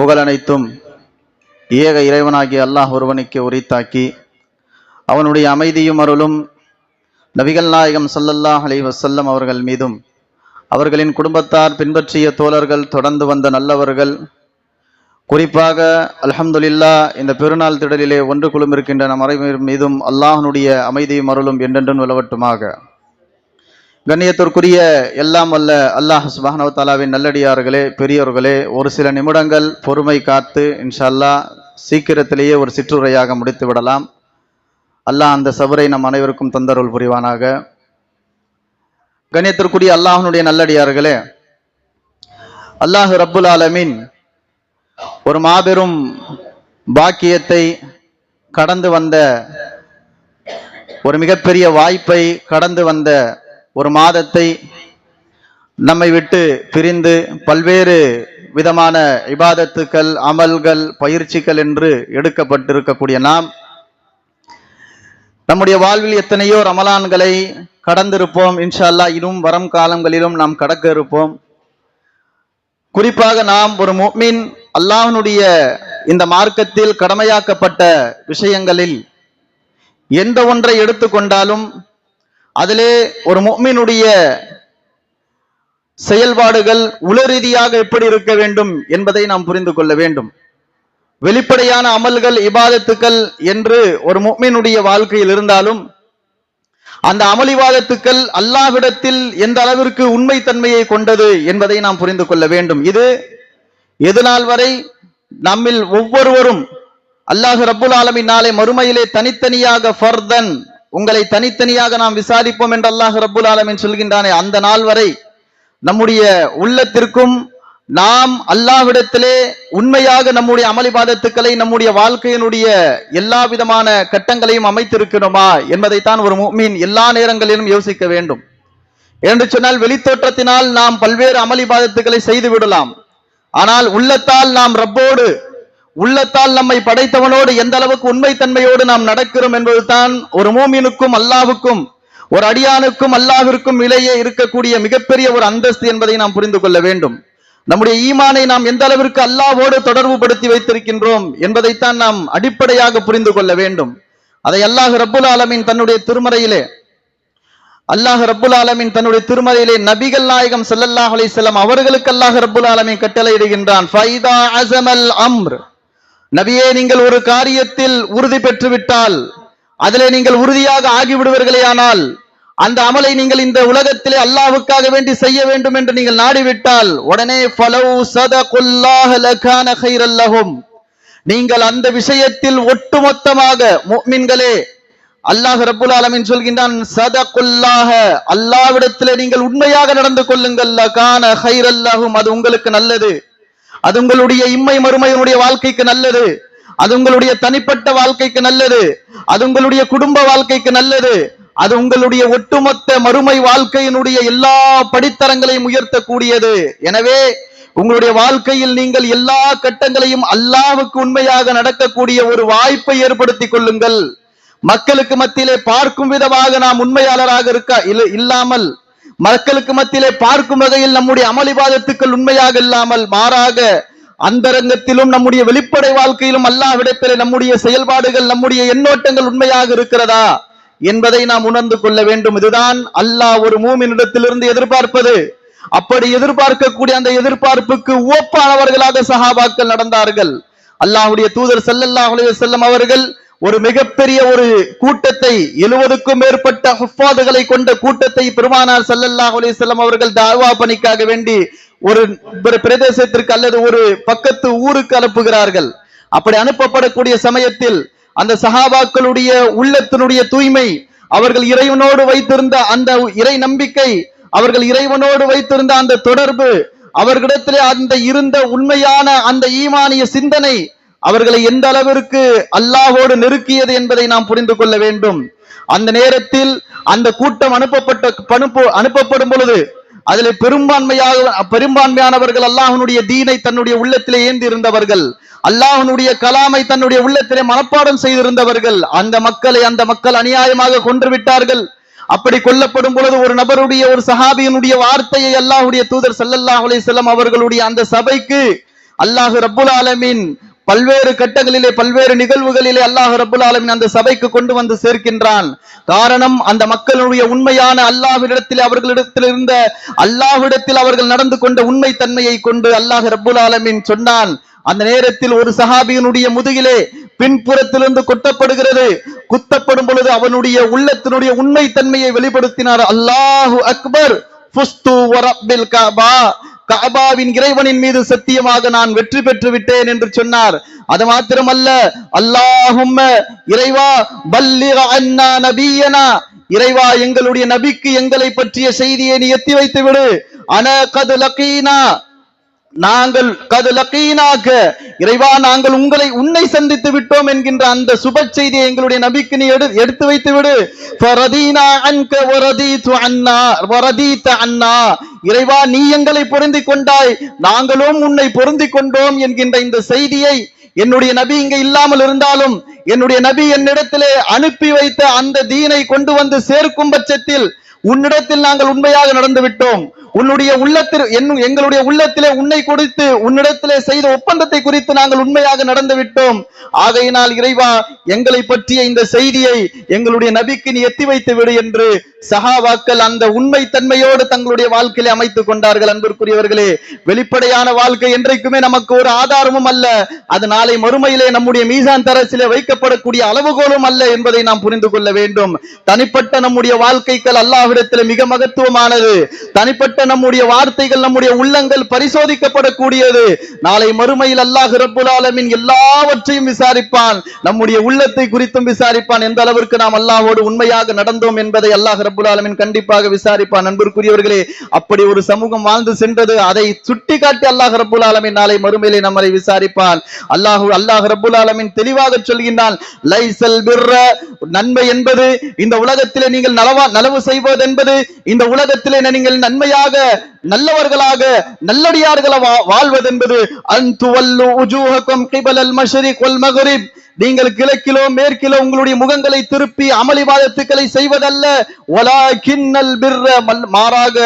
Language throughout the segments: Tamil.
புகழனைத்தும் ஏக இறைவனாகிய அல்லாஹ் ஒருவனுக்கு உரித்தாக்கி அவனுடைய அமைதியும் அருளும் நபிகள் நாயகம் சல்லல்லாஹ் அலி வசல்லம் அவர்கள் மீதும் அவர்களின் குடும்பத்தார் பின்பற்றிய தோழர்கள் தொடர்ந்து வந்த நல்லவர்கள் குறிப்பாக அல்ஹம்துலில்லா இந்த பெருநாள் திடலிலே ஒன்று குழுமிருக்கின்ற நம் அனைவர் மீதும் அல்லாஹனுடைய அமைதியும் அருளும் என்றென்றும் நிலவட்டுமாக. கண்ணியத்திற்குரிய எல்லாம் வல்ல அல்லாஹ் சுபஹானஹு தாலாவின் நல்லடியார்களே பெரியோர்களே ஒரு சில நிமிடங்கள் பொறுமை காத்து இன்ஷா அல்லாஹ் சீக்கிரத்திலேயே ஒரு சிற்றுரையாக முடித்து விடலாம். அல்லாஹ் அந்த சபரை நம் அனைவருக்கும் தந்தருள் புரிவானாக. கண்ணியத்திற்குரிய அல்லாஹனுடைய நல்லடியார்களே அல்லாஹ் ரப்புல் ஆலமீன் ஒரு மாபெரும் பாக்கியத்தை கடந்து வந்த ஒரு மிகப்பெரிய வாய்ப்பை கடந்து வந்த ஒரு மாதத்தை நம்மை விட்டு பிரிந்து பல்வேறு விதமான இபாதத்துக்கள் அமல்கள் பயிற்சிகள் என்று எடுக்கப்பட்டிருக்கக்கூடிய நாம் நம்முடைய வாழ்வில் எத்தனையோ ரமலான்களை கடந்திருப்போம். இன்ஷால்லா இன்னும் வரும் காலங்களிலும் நாம் கடக்க இருப்போம். குறிப்பாக நாம் ஒரு முஃமின் அல்லாஹனுடைய இந்த மார்க்கத்தில் கடமையாக்கப்பட்ட விஷயங்களில் எந்த ஒன்றை எடுத்துக்கொண்டாலும் அதிலே ஒரு மொம்மினுடைய செயல்பாடுகள் உளரீதியாக எப்படி இருக்க வேண்டும் என்பதை நாம் புரிந்து கொள்ள வேண்டும். வெளிப்படையான அமல்கள் இபாதத்துக்கள் என்று ஒரு முஃமினுடைய வாழ்க்கையில் இருந்தாலும் அந்த அமளிவாதத்துக்கள் அல்லாஹிடத்தில் எந்த அளவிற்கு உண்மை தன்மையை கொண்டது என்பதை நாம் புரிந்து கொள்ள வேண்டும். இது எது நாள் வரை நம்மில் ஒவ்வொருவரும் அல்லாஹ் ரபுல் ஆலமின் நாளை மறுமையிலே தனித்தனியாக ஃபர்தன் உங்களை தனித்தனியாக நாம் விசாரிப்போம் என்று அல்லாஹ் ரபுல் ஆலமின் சொல்கின்றானே அந்த நாள் வரை நம்முடைய உள்ளத்திற்கும் நாம் அல்லாவிடத்திலே உண்மையாக நம்முடைய அமளிபாதத்துக்களை நம்முடைய வாழ்க்கையினுடைய எல்லா விதமான கட்டங்களையும் அமைத்திருக்கிறோமா என்பதைத்தான் ஒரு மீன் எல்லா நேரங்களிலும் யோசிக்க வேண்டும். என்று சொன்னால் வெளித்தோற்றத்தினால் நாம் பல்வேறு அமளிபாதத்துக்களை செய்து விடலாம். ஆனால் உள்ளத்தால் நாம் ரப்போடு உள்ளத்தால் நம்மை படைத்தவனோடு எந்த அளவுக்கு உண்மைத்தன்மையோடு நாம் நடக்கிறோம் என்பதுதான் ஒரு மூமினுக்கும் அல்லாவுக்கும் ஒரு அடியானுக்கும் அல்லாவிற்கும் இடையே இருக்கக்கூடிய மிகப்பெரிய ஒரு அந்தஸ்து என்பதை நாம் புரிந்து கொள்ள வேண்டும். நம்முடைய ஈமானை நாம் எந்த அளவிற்கு அல்லாவோடு தொடர்பு படுத்தி வைத்திருக்கின்றோம் என்பதைத்தான் நாம் அடிப்படையாக புரிந்து கொள்ள வேண்டும். அதை அல்லாஹ் ரப்புல் ஆலமின் தன்னுடைய திருமறையிலே அல்லாஹ் ரப்புல் ஆலமின் தன்னுடைய திருமறையிலே நபிகள் நாயகம் செல்லல்லாஹலை அலைஹி அவர்களுக்கு அல்லாஹ் ரப்புல் ஆலமின் கட்டளையிடுகின்றான் நபியே நீங்கள் ஒரு காரியத்தில் உறுதி பெற்றுவிட்டால் அதிலே நீங்கள் உறுதியாக ஆகிவிடுவீர்களேயானால் அந்த அமலை நீங்கள் இந்த உலகத்திலே அல்லாவுக்காக வேண்டி செய்ய வேண்டும் என்று நீங்கள் நாடிவிட்டால் உடனே ஃபலவு சதகுல்லாஹ லகான கைரல் நீங்கள் அந்த விஷயத்தில் ஒட்டுமொத்தமாக மின்களே அல்லாஹ் ரபுல் ஆலமின் சொல்கின்றான் சதகுல்லாஹ அல்லாவிடத்திலே நீங்கள் உண்மையாக நடந்து கொள்ளுங்கள் லகான கைரல் அது உங்களுக்கு நல்லது. அது உங்களுடைய இம்மை மறுமையினுடைய வாழ்க்கைக்கு நல்லது. அது உங்களுடைய தனிப்பட்ட வாழ்க்கைக்கு நல்லது. அது உங்களுடைய குடும்ப வாழ்க்கைக்கு நல்லது. அது உங்களுடைய ஒட்டுமொத்த மறுமை வாழ்க்கையினுடைய எல்லா படித்தரங்களையும் உயர்த்தக்கூடியது. எனவே உங்களுடைய வாழ்க்கையில் நீங்கள் எல்லா கட்டங்களையும் அல்லாவுக்கு உண்மையாக நடக்கக்கூடிய ஒரு வாய்ப்பை ஏற்படுத்திக் கொள்ளுங்கள். மக்களுக்கு மத்தியிலே பார்க்கும் விதமாக நாம் உண்மையாளராக இருக்க இல்ல- இல்லாமல் மக்களுக்கு மத்தியிலே பார்க்கும் வகையில் நம்முடைய அமளிவாதத்துக்கள் உண்மையாக இல்லாமல் மாறாக அந்தரங்கத்திலும் நம்முடைய வெளிப்படை வாழ்க்கையிலும் அல்லாவிடத்திலே நம்முடைய செயல்பாடுகள் நம்முடைய எண்ணோட்டங்கள் உண்மையாக இருக்கிறதா என்பதை நாம் உணர்ந்து கொள்ள வேண்டும். இதுதான் அல்லாஹ் ஒரு மூமினிடத்திலிருந்து எதிர்பார்ப்பது. அப்படி எதிர்பார்க்கக்கூடிய அந்த எதிர்பார்ப்புக்கு ஒப்பானவர்களாக சஹாபாக்கள் நடந்தார்கள். அல்லாஹுடைய தூதர் செல்லல்லா செல்லும் அவர்கள் ஒரு மிகப்பெரிய ஒரு கூட்டத்தை எழுவதுக்கும் மேற்பட்ட ஹுஃபாதுகளை கொண்ட கூட்டத்தை பெருமானார் சல்லல்லாஹ் அலிசல்லாம் அவர்கள் தாவா பணிக்காக வேண்டி ஒரு ஒரு பிரதேசத்திற்கு அல்லது ஒரு பக்கத்து ஊருக்கு அனுப்புகிறார்கள். அப்படி அனுப்பப்படக்கூடிய சமயத்தில் அந்த சஹாபாக்களுடைய உள்ளத்தினுடைய தூய்மை அவர்கள் இறைவனோடு வைத்திருந்த அந்த இறை நம்பிக்கை அவர்கள் இறைவனோடு வைத்திருந்த அந்த தொடர்பு அவர்களிடத்திலே அந்த இருந்த உண்மையான அந்த ஈமானிய சிந்தனை அவர்களை எந்த அளவிற்கு அல்லாஹோடு நெருக்கியது என்பதை நாம் புரிந்து கொள்ள வேண்டும். அந்த நேரத்தில் அந்த கூட்டம் அனுப்பப்பட்ட பணுப்பு அனுப்பப்படும் பொழுது அதில் பெரும்பான்மையாக பெரும்பான்மையானவர்கள் அல்லாஹனுடைய தீனை தன்னுடைய உள்ளத்திலே ஏந்தி இருந்தவர்கள் அல்லாஹனுடைய கலாமை தன்னுடைய உள்ளத்திலே மனப்பாடம் செய்திருந்தவர்கள் அந்த மக்களை அந்த மக்கள் அநியாயமாக கொன்று விட்டார்கள் அப்படி கொல்லப்படும் பொழுது ஒரு நபருடைய ஒரு சஹாபியினுடைய வார்த்தையை அல்லாஹுடைய தூதர் சல்லல்லாஹ் அலி செல்லம் அவர்களுடைய அந்த சபைக்கு அல்லாஹ் ரபுல் ஆலமின் பல்வேறு கட்டங்களிலே பல்வேறு நிகழ்வுகளிலே அல்லாஹ் ரபுல் ஆலமின் அந்த சபைக்கு கொண்டு வந்து சேர்க்கின்றான். காரணம் அந்த மக்களுடைய உண்மையான அல்லாஹ்விடத்தில் அவர்களிடத்தில் இருந்த அல்லாஹ்விடத்தில் அவர்கள் நடந்து கொண்ட உண்மை தன்மையை கொண்டு அல்லாஹ் ரபுல் ஆலமின் சொன்னான். அந்த நேரத்தில் ஒரு சஹாபியினுடைய முதுகிலே பின்புறத்திலிருந்து கொட்டப்படுகிறது. குத்தப்படும் பொழுது அவனுடைய உள்ளத்தினுடைய உண்மை தன்மையை வெளிப்படுத்தினார். அல்லாஹு அக்பர் ஃபுஸ்து இறைவனின் மீது சத்தியமாக நான் வெற்றி பெற்று விட்டேன் என்று சொன்னார். அது மாத்திரமல்ல அல்லாஹும் இறைவா பல்லிக அண்ணா நபியனா. இறைவா எங்களுடைய நபிக்கு எங்களை பற்றிய செய்தியை நீ எத்தி வைத்து விடு அன கது லக்கீனா நாங்கள் கது இறைவா நாங்கள் உங்களை உன்னை சந்தித்து விட்டோம் என்கின்ற அந்த சுப செய்தியை எங்களுடைய நபிக்கு நீ எடு எடுத்து வைத்து விடு அண்ணா அன்னா இறைவா நீ எங்களை பொருந்தி கொண்டாய். நாங்களும் உன்னை பொருந்தி கொண்டோம் என்கின்ற இந்த செய்தியை என்னுடைய நபி இங்க இல்லாமல் இருந்தாலும் என்னுடைய நபி என்னிடத்திலே அனுப்பி வைத்த அந்த தீனை கொண்டு வந்து சேர்க்கும் பட்சத்தில் உன்னிடத்தில் நாங்கள் உண்மையாக நடந்து விட்டோம். உன்னுடைய உள்ளத்தில் எங்களுடைய உள்ளத்திலே உன்னை கொடுத்து உன்னிடத்திலே செய்த ஒப்பந்தத்தை குறித்து நாங்கள் உண்மையாக நடந்து விட்டோம். ஆகையினால் இறைவா எங்களை பற்றிய இந்த செய்தியை எங்களுடைய நபிக்கு நீ எத்தி வைத்து விடு என்று சஹாபாக்கள் அந்த உண்மை தன்மையோடு தங்களுடைய வாழ்க்கையில அமைத்துக் கொண்டார்கள். அன்பிற்குரியவர்களே வெளிப்படையான வாழ்க்கை என்றைக்குமே நமக்கு ஒரு ஆதாரமும் அல்ல. அது நாளை மறுமையிலே நம்முடைய மீசான் தரசிலே வைக்கப்படக்கூடிய அளவுகோலும் அல்ல என்பதை நாம் புரிந்து கொள்ள வேண்டும். தனிப்பட்ட நம்முடைய வாழ்க்கைகள் அல்லாஹிடத்தில் மிக மகத்துவமானது. தனிப்பட்ட நம்முடைய வார்த்தைகள் நம்முடைய உள்ளங்கள் பரிசோதிக்கப்படக்கூடியது. நாளை மறுமையில் அல்லாஹ் ரப்புல் ஆலமீன் எல்லாவற்றையும் விசாரிப்பான். நம்முடைய உள்ளத்தை குறித்தும் விசாரிப்பான். எந்த அளவிற்கு நாம் அல்லாஹோடு உண்மையாக நடந்தோம் என்பதை அல்லாஹ் ரப்புல் ஆலமீன் கண்டிப்பாக விசாரிப்பான். நண்பருக்குரியவர்களே அப்படி ஒரு சமூகம் வாழ்ந்து சென்றது அதை சுட்டிக்காட்டி அல்லாஹ் ரப்புல் ஆலமீன் நாளை மறுமையிலே நம்மளை விசாரிப்பான். அல்லாஹ் அல்லாஹ் ரப்புல் ஆலமீன் தெளிவாக சொல்கின்றான் லைசல் பிர்ர நன்மை என்பது இந்த உலகத்திலே நீங்கள் நலவா நலவு செய்வது என்பது இந்த உலகத்திலே நீங்கள் நன்மையாக நல்லவர்களாக நல்லடியார்கள வாழ்வது என்பது அன்துவல்லு உஜூஹக்கும் கிபலல் மஷ்ரிக் வல் மக்ரிப். நீங்கள் கிழக்கிலோ மேற்கிலோ உங்களுடைய முகங்களை திருப்பி அமளிவாதத்துக்களை செய்வதல்ல. ஒலா கிண்ணல் பிற மாறாக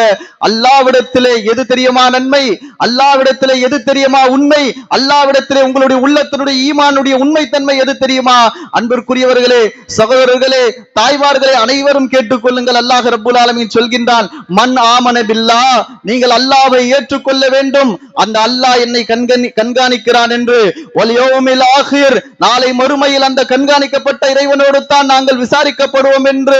அல்லாவிடத்திலே எது தெரியுமா நன்மை? அல்லாவிடத்திலே எது தெரியுமா உண்மை? அல்லாவிடத்திலே உங்களுடைய உள்ளத்தினுடைய ஈமானுடைய உண்மைத்தன்மை எது தெரியுமா? அன்பிற்குரியவர்களே சகோதரர்களே தாய்மார்களே அனைவரும் கேட்டுக்கொள்ளுங்கள் அல்லாஹ் ரபுல் ஆலமின் சொல்கின்றான் மண் ஆமன பில்லா. நீங்கள் அல்லாவை ஏற்றுக்கொள்ள வேண்டும். அந்த அல்லாஹ் என்னை கண்கணி கண்காணிக்கிறான் என்று ஒலியோமில் ஆகிர் நாளை மறுமையில் அந்த கண்காணிக்கப்பட்ட இறைவனோடு தான் நாங்கள் விசாரிக்கப்படுவோம் என்று.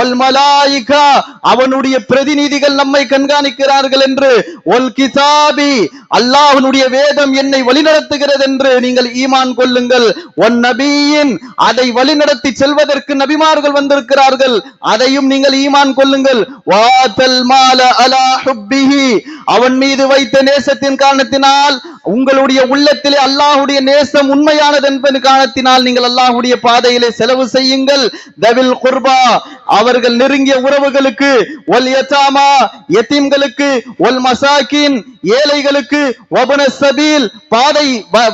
ஒல் மலாயிகா அவனுடைய பிரதிநிதிகள் நம்மை கண்காணிக்கிறார்கள் என்று. ஒல் கிசாபி அல்லாஹனுடைய வேதம் என்னை வழிநடத்துகிறது என்று நீங்கள் ஈமான் கொள்ளுங்கள். ஒன் நபியின் அதை வழிநடத்தி செல்வதற்கு நபிமார்கள் வந்திருக்கிறார்கள். அதையும் நீங்கள் ஈமான் கொள்ளுங்கள். வாத்தல் மால அலா ஹுப்பிஹி அவன் மீது வைத்த நேசத்தின் காரணத்தினால் உங்களுடைய உள்ளத்திலே அல்லாஹுடைய நேசம் உண்மையானது என்பது காரணத்தினால் நீங்கள் அல்லாஹுடைய பாதையிலே செலவு செய்யுங்கள். தவில் குர்பா அவர்கள் நெருங்கிய உறவுகளுக்கு ஒல் யதாமா எத்தீம்களுக்கு ஒல் மசாக்கின் ஏழைகளுக்கு வபன சபீல் பாதை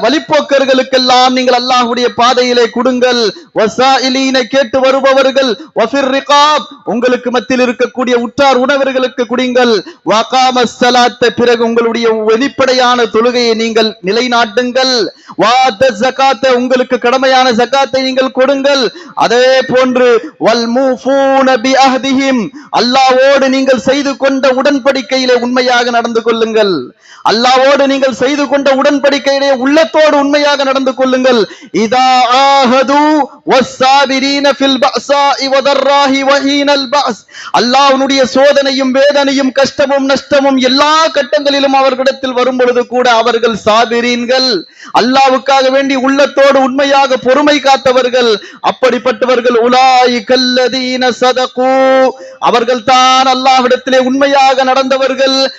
வழிப்போக்கர்களுக்கெல்லாம் நீங்கள் அல்லாஹுடைய பாதையிலே கொடுங்கள். வசாயிலீனை கேட்டு வருபவர்கள் வஃபிர் ரிகாப் உங்களுக்கு மத்தியில் இருக்கக்கூடிய உற்றார் உணவர்களுக்கு குடிங்கள். வகாம சலாத்த பிறகு உங்களுடைய வெளிப்படையான தொழுகையை நீங்கள் நிலைநாட்டுங்கள். வாத்த ஜகாத்த உங்களுக்கு கடமையான ஜக்காத்தை நீங்கள் கொடுங்கள். அதே போன்று வல் பி அஹ்திஹிம் அல்லாஹ்வோடு நீங்கள் செய்து கொண்ட உடன்படிக்கையிலே உண்மையாக நடந்து கொள்ளுங்கள். அல்லாவோடு நீங்கள் செய்து கொண்ட உடன்படிக்கையிலே உள்ளத்தோடு உண்மையாக நடந்து கொள்ளுங்கள். இதா ஆஹது வஸ்ஸாபிரீன ஃபில் பஅஸாஇ வதர்ராஹி வஹீனல் பஅஸ் அல்லாஹ்வுடைய சோதனையும் வேதனையும் கஷ்டமும் நஷ்டமும் எல்லா கட்டங்களிலும் அவர்களிடத்தில் வரும் பொழுது கூட அவர்கள் சாபிரீன்கள். அல்லாஹ்வுக்காக வேண்டி உள்ளத்தோடு உண்மையாக பொறுமை காத்தவர்கள் அப்படிப்பட்டவர்கள் உலாய் கல்லதீன சதகு. அவர்கள் தான் அல்லாஹ்விடத்திலே உண்மையாக நடந்தவர்கள்.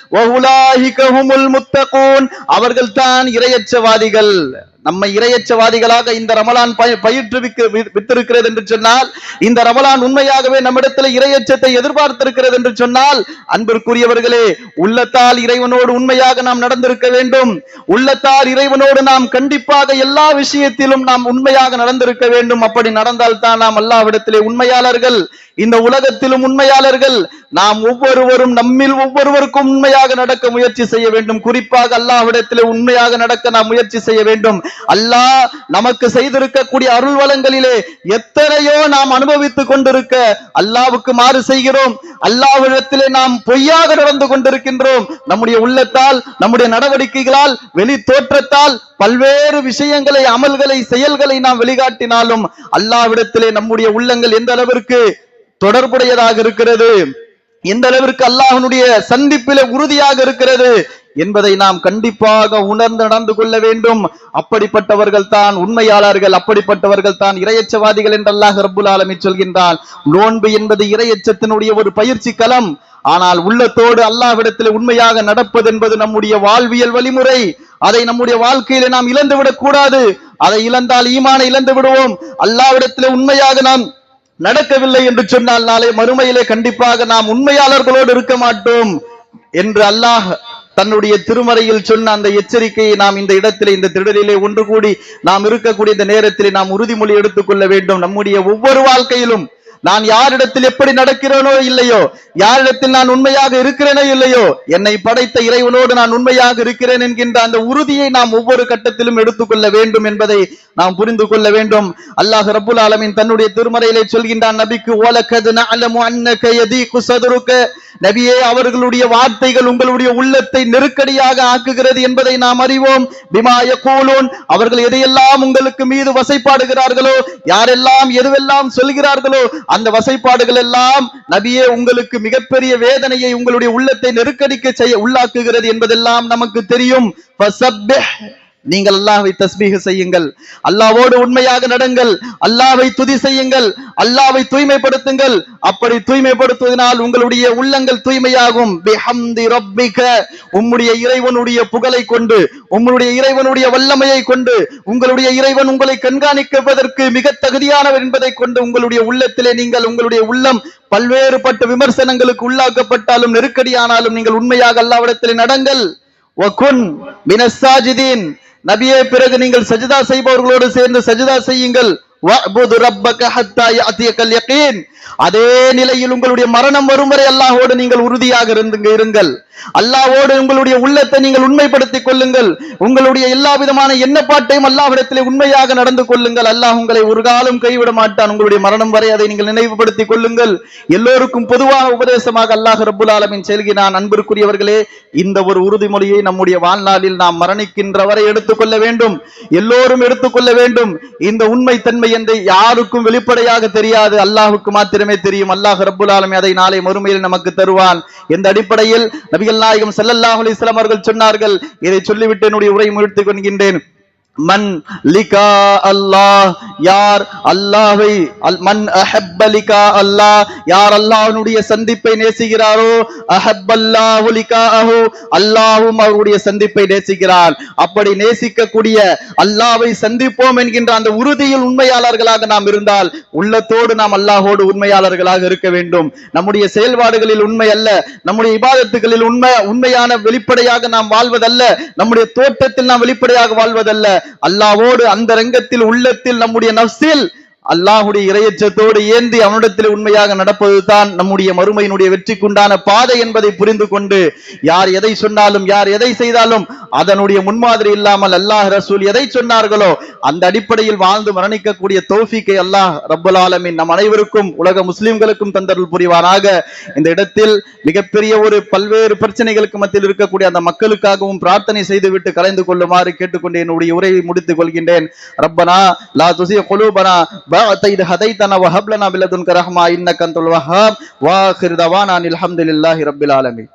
முத்தகூன். அவர்கள் தான் இரையச்சவாதிகள். நம்மை இரையச்சவாதிகளாக இந்த ரமலான் பய- பயிற்றுவிக்க வித்திருக்கிறது என்று சொன்னால் இந்த ரமலான் உண்மையாகவே நம்மிடத்தில் இரையச்சத்தை எதிர்பார்த்திருக்கிறது என்று சொன்னால் அன்பிற்குரியவர்களே உள்ளத்தால் இறைவனோடு உண்மையாக நாம் நடந்திருக்க வேண்டும். உள்ளத்தால் இறைவனோடு நாம் கண்டிப்பாக எல்லா விஷயத்திலும் நாம் உண்மையாக நடந்திருக்க வேண்டும். அப்படி நடந்தால் தான் நாம் அல்லாவிடத்திலே உண்மையாளர்கள் இந்த உலகத்திலும் உண்மையாளர்கள் நாம் ஒவ்வொருவரும் நம்மில் ஒவ்வொருவருக்கும் உண்மையாக நடக்க முயற்சி செய்ய வேண்டும். குறிப்பாக அல்லாஹ்விடத்திலே உண்மையாக நடக்க நாம் முயற்சி செய்ய வேண்டும். அல்லாஹ் நமக்கு செய்திருக்கக்கூடிய அருள் வளங்களிலே எத்தனையோ நாம் அனுபவித்துக் கொண்டிருக்க அல்லாவுக்கு மாறு செய்கிறோம். அல்லாஹ்விடத்திலே நாம் பொய்யாக நடந்து கொண்டிருக்கின்றோம். நம்முடைய உள்ளத்தால் நம்முடைய நடவடிக்கைகளால் வெளி தோற்றத்தால் பல்வேறு விஷயங்களை அமல்களை செயல்களை நாம் வெளிகாட்டினாலும் அல்லாவிடத்திலே நம்முடைய உள்ளங்கள் எந்த அளவிற்கு தொடர்புடையதாக இருக்கிறது. எந்த அளவிற்கு அல்லாஹனுடைய சந்திப்பில உறுதியாக இருக்கிறது என்பதை நாம் கண்டிப்பாக உணர்ந்து நடந்து கொள்ள வேண்டும். அப்படிப்பட்டவர்கள் தான் உண்மையாளர்கள் அப்படிப்பட்டவர்கள் தான் இரையச்சவாதிகள் என்று அல்லாஹ் ரப்புல் ஆலமி சொல்கின்றான். நோன்பு என்பது இரையச்சத்தினுடைய ஒரு பயிற்சி களம். ஆனால் உள்ளத்தோடு அல்லாஹ்விடத்தில் உண்மையாக நடப்பது என்பது நம்முடைய வாழ்வியல் வழிமுறை. அதை நம்முடைய வாழ்க்கையில நாம் இழந்து விடக் கூடாது அதை இழந்தால் ஈமானை இழந்து விடுவோம் அல்லாவிடத்தில் உண்மையாக நாம் நடக்கவில்லை என்று சொன்னால் நாளை மறுமையிலே கண்டிப்பாக நாம் உண்மையாளர்களோடு இருக்க மாட்டோம் என்று அல்லாஹ் தன்னுடைய திருமறையில் சொன்ன அந்த எச்சரிக்கையை நாம் இந்த இடத்திலே இந்த திடலிலே ஒன்று கூடி நாம் இருக்கக்கூடிய இந்த நேரத்திலே நாம் உறுதிமொழி எடுத்துக்கொள்ள வேண்டும். நம்முடைய ஒவ்வொரு வாழ்க்கையிலும் நான் யாரிடத்தில் எப்படி நடக்கிறேனோ இல்லையோ யாரிடத்தில் நான் உண்மையாக இருக்கிறேனோ இல்லையோ என்னை படைத்த இறைவனோடு நான் உண்மையாக இருக்கிறேன் என்கின்ற அந்த உறுதியை நாம் ஒவ்வொரு கட்டத்திலும் எடுத்துக்கொள்ள வேண்டும் என்பதை நாம் புரிந்து கொள்ள வேண்டும். அல்லாஹ் ரபுல் ஆலமின் தன்னுடைய திருமறையிலே சொல்கின்றான் நபிக்கு ஓலக்கது நஅலமு அன்னக யதீகு நபியே அவர்களுடைய வார்த்தைகள் உங்களுடைய உள்ளத்தை நெருக்கடியாக ஆக்குகிறது என்பதை நாம் அறிவோம். பிமாய யகூலூன் அவர்கள் எதையெல்லாம் உங்களுக்கு மீது வசைப்பாடுகிறார்களோ யாரெல்லாம் எதுவெல்லாம் சொல்கிறார்களோ அந்த வசைப்பாடுகள் எல்லாம் நபியே உங்களுக்கு மிகப்பெரிய வேதனையை உங்களுடைய உள்ளத்தை நெருக்கடிக்க செய்ய உள்ளாக்குகிறது என்பதெல்லாம் நமக்கு தெரியும். நீங்கள் அல்லாஹை தஸ்பீக செய்யுங்கள். அல்லாவோடு உண்மையாக நடங்கள். அல்லாவை துதி செய்யுங்கள். அல்லாவை தூய்மைப்படுத்துங்கள். அப்படி தூய்மைப்படுத்துவதனால் உங்களுடைய உள்ளங்கள் தூய்மையாகும். உம்முடைய இறைவனுடைய புகழை கொண்டு உம்முடைய இறைவனுடைய வல்லமையை கொண்டு உங்களுடைய இறைவன் உங்களை கண்காணிப்பதற்கு மிக தகுதியானவர் என்பதை கொண்டு உங்களுடைய உள்ளத்திலே நீங்கள் உங்களுடைய உள்ளம் பல்வேறுபட்ட விமர்சனங்களுக்கு உள்ளாக்கப்பட்டாலும் நெருக்கடியானாலும் நீங்கள் உண்மையாக அல்லாவிடத்திலே நடங்கள். வகுன் மினஸ்ஸாஜிதீன் நபியே பிறகு நீங்கள் சஜிதா செய்பவர்களோடு சேர்ந்து சஜிதா செய்யுங்கள். அதே நிலையில் உங்களுடைய மரணம் வரும் வரை அல்லாஹோடு நீங்கள் உறுதியாக இருந்துங்க இருங்கள். அல்லாவோடு உங்களுடைய உள்ளத்தை நீங்கள் உண்மைப்படுத்திக் கொள்ளுங்கள். உங்களுடைய எல்லா விதமான எண்ணப்பாட்டையும் அல்லாஹ்விடத்திலே உண்மையாக நடந்து கொள்ளுங்கள். அல்லாஹ் உங்களை ஒரு காலம் கைவிட மாட்டான். உங்களுடைய மரணம் வரை அதை நீங்கள் நினைவுபடுத்திக் கொள்ளுங்கள். எல்லோருக்கும் பொதுவான உபதேசமாக அல்லாஹ் ரபுல் ஆலமின் செல்கிறான். அன்பிற்குரியவர்களே இந்த ஒரு உறுதிமொழியை நம்முடைய வாழ்நாளில் நாம் மரணிக்கின்ற வரை எடுத்துக்கொள்ள வேண்டும். எல்லோரும் எடுத்துக்கொள்ள வேண்டும். இந்த உண்மை தன்மை என்று யாருக்கும் வெளிப்படையாக தெரியாது. அல்லாஹுக்கு மாத்திரமே தெரியும். அல்லாஹ் ரபுல் ஆலமி அதை நாளை மறுமையில் நமக்கு தருவான். எந்த அடிப்படையில்? நபிகள் நாயகம் செல்லல்லாஹ் அலிஸ்லாம் அவர்கள் சொன்னார்கள் இதை சொல்லிவிட்டு என்னுடைய உரை முடித்துக் கொள்கின்றேன். மன் லிகா அல்லாஹ் யார் அல்லாஹை மன் அஹப்ப லிகா அல்லாஹ் யார் அல்லாஹ்னுடைய சந்திப்பை நேசிக்கிறாரோ அஹப்பல்லாஹு லிகாஹு அல்லாஹ்வும் அவருடைய சந்திப்பை நேசிக்கிறார் அப்படி நேசிக்கக்கூடிய அல்லாஹ்வை சந்திப்போம் என்கின்ற அந்த உறுதியில் உண்மையாளர்களாக நாம் இருந்தால் உள்ளத்தோடு நாம் அல்லாஹோடு உண்மையாளர்களாக இருக்க வேண்டும். நம்முடைய செயல்பாடுகளில் உண்மை அல்ல நம்முடைய இபாதத்துகளில் உண்மை உண்மையான வெளிப்படையாக நாம் வாழ்வதல்ல நம்முடைய தோற்றத்தில் நாம் வெளிப்படையாக வாழ்வதல்ல. அல்லாவோடு அந்த ரங்கத்தில் உள்ளத்தில் நம்முடைய நஃப்ஸில் அல்லாஹுடைய இரையச்சத்தோடு ஏந்தி அவனிடத்தில் உண்மையாக நடப்பதுதான் நம்முடைய மறுமையினுடைய வெற்றிக்குண்டான பாதை என்பதை புரிந்து கொண்டு யார் எதை சொன்னாலும் யார் எதை செய்தாலும் அதனுடைய முன்மாதிரி இல்லாமல் அல்லாஹ் ரசூல் எதை சொன்னார்களோ அந்த அடிப்படையில் வாழ்ந்து மரணிக்கக்கூடிய தௌஃபீக்கை அல்லாஹ் ரப்புல் ஆலமின் நம் அனைவருக்கும் உலக முஸ்லிம்களுக்கும் தந்தருள் புரிவானாக. இந்த இடத்தில் மிகப்பெரிய ஒரு பல்வேறு பிரச்சனைகளுக்கு மத்தியில் இருக்கக்கூடிய அந்த மக்களுக்காகவும் பிரார்த்தனை செய்துவிட்டு கலைந்து கொள்ளுமாறு கேட்டுக்கொண்டு என்னுடைய உரையை முடித்துக் கொள்கின்றேன். ரப்பனா லா துசிய கொலூபனா بعد إذ هديتنا وهب لنا من لدنك رحمة إنك أنت الوهاب وآخر دعوانا أن الحمد لله رب العالمين